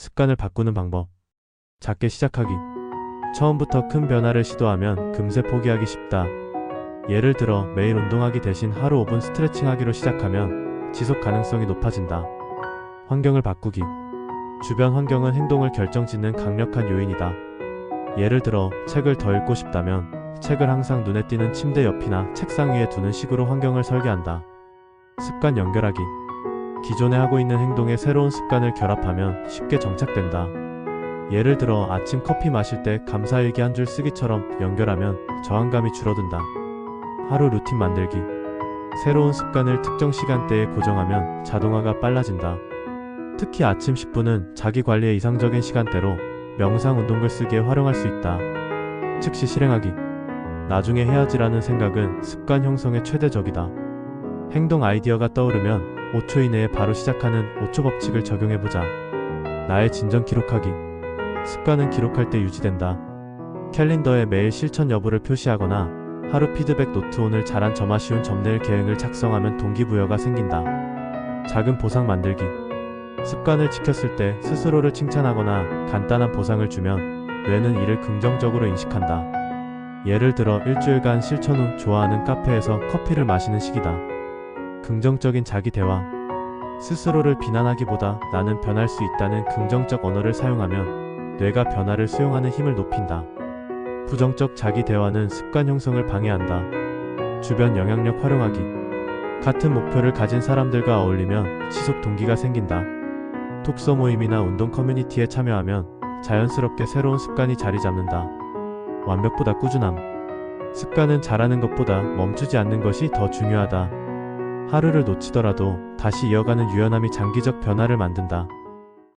습관을 바꾸는 방법. 작게 시작하기. 처음부터 큰 변화를 시도하면 금세 포기하기 쉽다. 예를 들어 매일 운동하기 대신 하루 5분 스트레칭 하기로 시작하면 지속 가능성이 높아진다. 환경을 바꾸기. 주변 환경은 행동을 결정짓는 강력한 요인이다. 예를 들어 책을 더 읽고 싶다면 책을 항상 눈에 띄는 침대 옆이나 책상 위에 두는 식으로 환경을 설계한다. 습관 연결하기. 기존에 하고 있는 행동에 새로운 습관을 결합하면 쉽게 정착된다. 예를 들어 아침 커피 마실 때 감사일기 한 줄 쓰기처럼 연결하면 저항감이 줄어든다. 하루 루틴 만들기. 새로운 습관을 특정 시간대에 고정하면 자동화가 빨라진다. 특히 아침 10분은 자기 관리에 이상적인 시간대로 명상 운동 글쓰기에 활용할 수 있다. 즉시 실행하기. 나중에 해야지라는 생각은 습관 형성의 최대적이다. 행동 아이디어가 떠오르면 5초 이내에 바로 시작하는 5초 법칙을 적용해보자. 나의 진전 기록하기. 습관은 기록할 때 유지된다. 캘린더에 매일 실천 여부를 표시하거나 하루 피드백 노트 오늘 잘한 점 아쉬운 점 내일 계획을 작성하면 동기부여가 생긴다. 작은 보상 만들기. 습관을 지켰을 때 스스로를 칭찬하거나 간단한 보상을 주면 뇌는 이를 긍정적으로 인식한다. 예를 들어 일주일간 실천 후 좋아하는 카페에서 커피를 마시는 식이다. 긍정적인 자기 대화. 스스로를 비난하기보다 나는 변할 수 있다는 긍정적 언어를 사용하면 뇌가 변화를 수용하는 힘을 높인다. 부정적 자기 대화는 습관 형성을 방해한다. 주변 영향력 활용하기. 같은 목표를 가진 사람들과 어울리면 지속 동기가 생긴다. 독서 모임이나 운동 커뮤니티에 참여하면 자연스럽게 새로운 습관이 자리 잡는다. 완벽보다 꾸준함. 습관은 잘하는 것보다 멈추지 않는 것이 더 중요하다. 하루를 놓치더라도 다시 이어가는 유연함이 장기적 변화를 만든다.